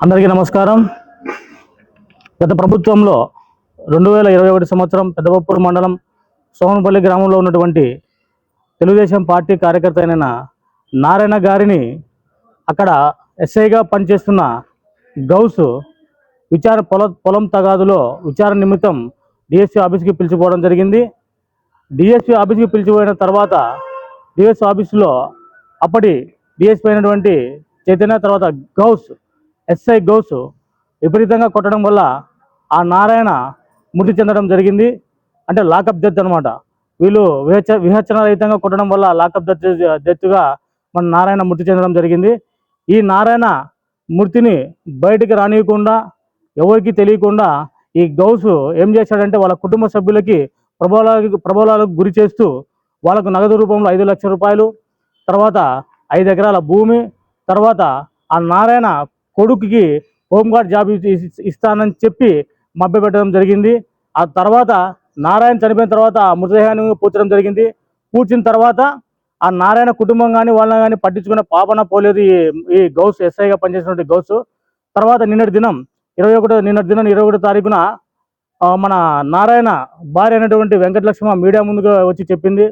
అందరికీ నమస్కారం. గత ప్రభుత్వంలో రెండు వేల ఇరవై ఒకటి సంవత్సరం పెద్దపప్పూరు మండలం సోమనపల్లి గ్రామంలో ఉన్నటువంటి తెలుగుదేశం పార్టీ కార్యకర్త అయిన నారాయణ గారిని అక్కడ ఎస్ఐగా పనిచేస్తున్న గౌస్ విచార పొల పొలం తగాదులో విచారణ నిమిత్తం డిఎస్పీ ఆఫీస్కి పిలిచిపోవడం జరిగింది. డిఎస్పీ ఆఫీస్కి పిలిచిపోయిన తర్వాత డిఎస్పీ ఆఫీసులో అప్పటి డిఎస్పీ అయినటువంటి చైతన్య తర్వాత గౌస్ ఎస్ఐ గౌస్ విపరీతంగా కొట్టడం వల్ల ఆ నారాయణ మృతి చెందడం జరిగింది. అంటే లాకప్ డెత్ అనమాట వీళ్ళు విహచ విహచన రహితంగా కొట్టడం వల్ల లాకప్ డెత్ డెత్గా మన నారాయణ మృతి చెందడం జరిగింది. ఈ నారాయణ మృతిని బయటికి రానియకుండా ఎవరికి తెలియకుండా ఈ గౌసు ఏం చేశాడంటే వాళ్ళ కుటుంబ సభ్యులకి ప్రబోధాలకు ప్రబోధాలకు గురి చేస్తూ వాళ్ళకు నగదు రూపంలో ఐదు లక్షల రూపాయలు తర్వాత ఐదు ఎకరాల భూమి తర్వాత ఆ నారాయణ కొడుకుకి హోంగార్డ్ జాబ్ ఇస్తానని చెప్పి మభ్యపెట్టడం జరిగింది. ఆ తర్వాత నారాయణ చనిపోయిన తర్వాత మృతదేహాన్ని పూర్చడం జరిగింది. పూడ్చిన తర్వాత ఆ నారాయణ కుటుంబం కానీ వాళ్ళని కానీ పట్టించుకునే పాపన పోలేదు. ఈ ఈ గౌస్ ఎస్ఐగా పనిచేసినటువంటి గౌస్. తర్వాత నిన్నటి దినం ఇరవై ఒకటో నిన్నటి దినం ఇరవై ఒకటో తారీఖున మన నారాయణ భార్య అయినటువంటి వెంకటలక్ష్మ మీడియా ముందుకు వచ్చి చెప్పింది.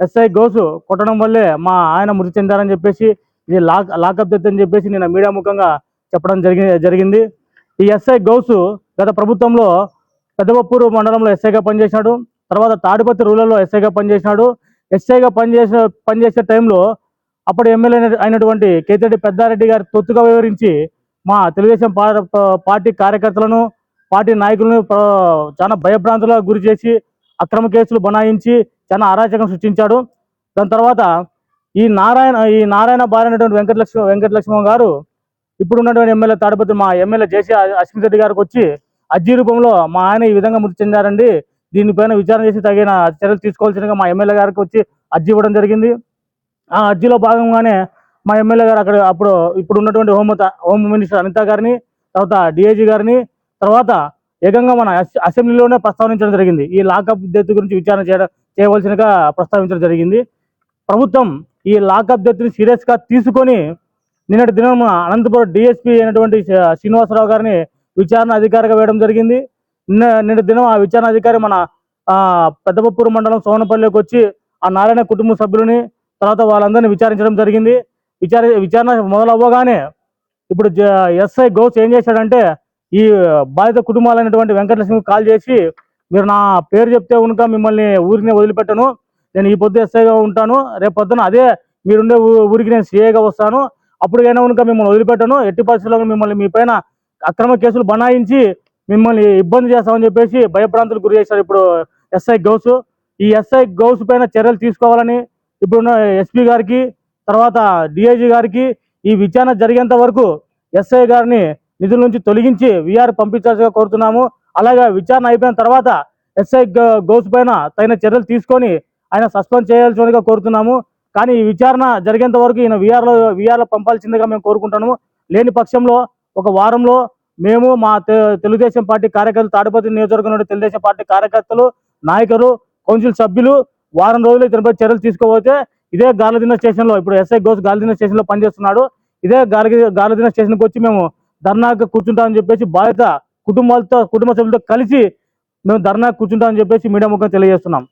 ఎస్ఐ గౌసు కొట్టడం వల్లే మా ఆయన మృతి చెందారని చెప్పేసి ఇది లాక్ లాకప్ డెత్ అని చెప్పేసి నేను మీడియా ముఖంగా చెప్పడం జరిగి జరిగింది. ఈ ఎస్ఐ గౌసు గత ప్రభుత్వంలో పెద్దపప్పూరు మండలంలో ఎస్ఐగా పనిచేసినాడు తర్వాత తాడిపత్రి రూరల్లో ఎస్ఐగా పనిచేసినాడు ఎస్ఐగా పనిచేసే పనిచేసే టైంలో అప్పుడు ఎమ్మెల్యే అయినటువంటి కేతిరెడ్డి పెద్దారెడ్డి గారి తొత్తుగా వివరించి మా తెలుగుదేశం పార్టీ కార్యకర్తలను పార్టీ నాయకులను చాలా భయభ్రాంతులకు గురి చేసి అక్రమ కేసులు బనాయించి చాలా అరాచకం సృష్టించాడు. దాని తర్వాత ఈ నారాయణ ఈ నారాయణ భార్య అయినటువంటి వెంకటలక్ష్మి గారు ఇప్పుడు ఉన్నటువంటి ఎమ్మెల్యే తాడిపత్రి మా ఎమ్మెల్యే జేసీ అశ్విన్ రెడ్డి గారికి వచ్చి అర్జీ రూపంలో మా ఆయన ఈ విధంగా మృతి చెందారండి. దీనిపైన విచారణ చేసి తగిన చర్యలు తీసుకోవాల్సిందిగా మా ఎమ్మెల్యే గారికి వచ్చి అర్జీ ఇవ్వడం జరిగింది. ఆ అర్జీలో భాగంగానే మా ఎమ్మెల్యే గారు అక్కడ అప్పుడు ఇప్పుడు ఉన్నటువంటి హోమ్ హోమ్ మినిస్టర్ అనిత గారిని తర్వాత డిఐజీ గారిని తర్వాత ఏకంగా మన అసె- అసెంబ్లీలోనే ప్రస్తావించడం జరిగింది. ఈ లాకప్ డెత్ గురించి విచారణ చేయడం చేయవలసినగా ప్రస్తావించడం జరిగింది. ప్రభుత్వం ఈ లాకప్ డెత్ని సీరియస్గా తీసుకొని నిన్నటి దినం అనంతపురం డిఎస్పీ అయినటువంటి శ్రీ- శ్రీనివాసరావు గారిని విచారణ అధికారిగా వేయడం జరిగింది. నిన్న నిన్నటి దినం ఆ విచారణ అధికారి మన పెద్దపప్పూరు మండలం సోనపల్లికి వచ్చి ఆ నారాయణ కుటుంబ సభ్యులని తర్వాత వాళ్ళందరినీ విచారించడం జరిగింది. విచార విచారణ మొదలవ్వగానే ఇప్పుడు జ- ఎస్ఐ గౌస్ ఏం చేశాడంటే ఈ బాధిత కుటుంబాలైనటువంటి వెంకటలక్ష్మికి కాల్ చేసి మీరు నా పేరు చెప్తే ఉనుక మిమ్మల్ని ఊరికి వదిలిపెట్టను. నేను ఈ పొద్దు ఎస్ఐగా ఉంటాను. రేపు పొద్దున అదే మీరుండే ఊరికి నేను సిఐగా వస్తాను. అప్పటికైనా ఉనుక మిమ్మల్ని వదిలిపెట్టను. ఎట్టి పరిస్థితుల్లో మిమ్మల్ని మీ పైన అక్రమ కేసులు బనాయించి మిమ్మల్ని ఇబ్బంది చేస్తామని చెప్పేసి భయప్రాంతులు గురి చేశారు ఇప్పుడు ఎస్ఐ గౌస్. ఈ ఎస్ఐ గౌస్ పైన చర్యలు తీసుకోవాలని ఇప్పుడున్న ఎస్పీ గారికి తర్వాత డిఐజీ గారికి ఈ విచారణ జరిగేంత వరకు ఎస్ఐ గారిని నిధుల నుంచి తొలగించి విఆర్ పంపించాల్సిగా కోరుతున్నాము. అలాగే విచారణ అయిపోయిన తర్వాత ఎస్ఐ గౌస్ పైన తగిన చర్యలు తీసుకొని ఆయన సస్పెండ్ చేయాల్సిందిగా కోరుతున్నాము. కానీ ఈ విచారణ జరిగేంత వరకు ఈయన విఆర్లో విఆర్లో పంపాల్సిందిగా మేము కోరుకుంటున్నాము లేని పక్షంలో ఒక వారంలో మేము మా తె- తెలుగుదేశం పార్టీ కార్యకర్తలు తాడిపత్రి నియోజకవర్గం నుండి తెలుగుదేశం పార్టీ కార్యకర్తలు నాయకులు కౌన్సిల్ సభ్యులు వారం రోజులు ఇతనిపై చర్యలు తీసుకోబోతే ఇదే గాలదిన స్టేషన్లో ఇప్పుడు ఎస్ఐ గోస్ గాలదిన స్టేషన్లో పనిచేస్తున్నాడు. ఇదే గాలి గాలదిన స్టేషన్కి వచ్చి మేము ధర్నాకు కూర్చుంటామని చెప్పేసి బాధిత కుటుంబాలతో కుటుంబ సభ్యులతో కలిసి మేము ధర్నా కూర్చుంటామని చెప్పేసి మీడియా ముఖం తెలియజేస్తున్నాం.